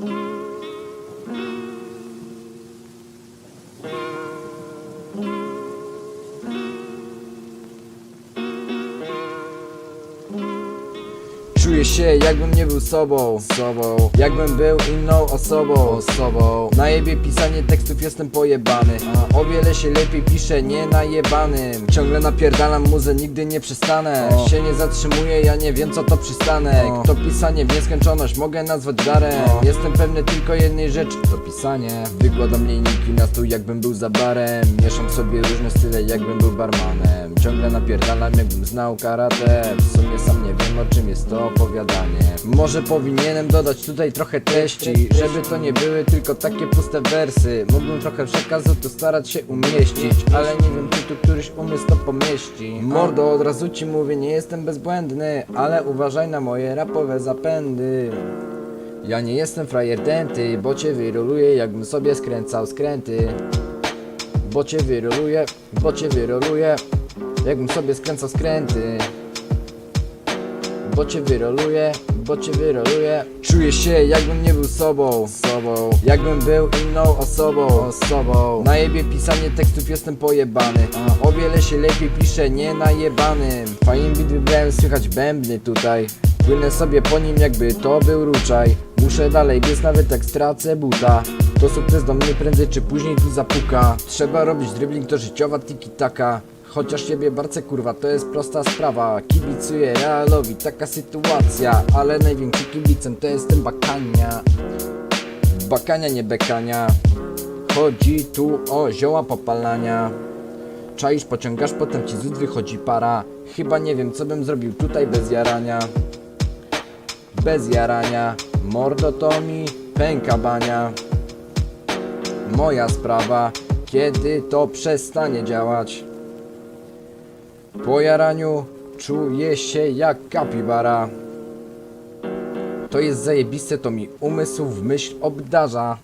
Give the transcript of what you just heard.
Mm-hmm. Czuję się jakbym nie był sobą, sobą. Jakbym był inną osobą, osobą Na jebie pisanie tekstów jestem pojebany. A o wiele się lepiej pisze, nie najebanym Ciągle napierdalam muzę, nigdy nie przestanę. Się nie zatrzymuję, ja nie wiem co to przystanek. To pisanie w nieskończoność mogę nazwać darem. Jestem pewny tylko jednej rzeczy, to pisanie. Wykładam linijki na stół jakbym był za barem. Mieszam sobie różne style jakbym był barmanem. Ciągle napierdalam jakbym znał karate. W sumie sam nie wiem o czym jest to opowiadanie. Może powinienem dodać tutaj trochę treści Żeby to nie były tylko takie puste wersy. Mógłbym trochę przekazu tu starać się umieścić Ale nie wiem czy tu któryś umysł to pomieści. Mordo od razu ci mówię nie jestem bezbłędny Ale uważaj na moje rapowe zapędy. Ja nie jestem frajer denty, bo cię wyroluję jakbym sobie skręcał skręty. Bo cię wyroluję, bo cię wyroluję Jakbym sobie skręcał skręty Bo cię wyroluję, bo cię wyroluję. Czuję się jakbym nie był sobą, sobą. Jakbym był inną osobą, osobą. Na jebie pisanie tekstów jestem pojebany. A. O wiele się lepiej pisze, nie najebanym Fajny beat wybrałem, słychać bębny tutaj. Płynę sobie po nim jakby to był ruczaj. Muszę dalej biec nawet jak stracę buta. To sukces do mnie prędzej czy później tu zapuka. Trzeba robić dribbling to życiowa tiki-taka Chociaż ciebie barce kurwa to jest prosta sprawa. Kibicuję Realowi taka sytuacja. Ale największym kibicem to jestem Bakania. Bakania nie bekania. Chodzi tu o zioła popalania. Czaisz, pociągasz, potem ci z wychodzi para. Chyba nie wiem co bym zrobił tutaj bez jarania. Bez jarania. Mordo to mi pęka bania. Moja sprawa Kiedy to przestanie działać Po jaraniu Czuję się jak kapibara. To jest zajebiste, to mi umysł w myśl obdarza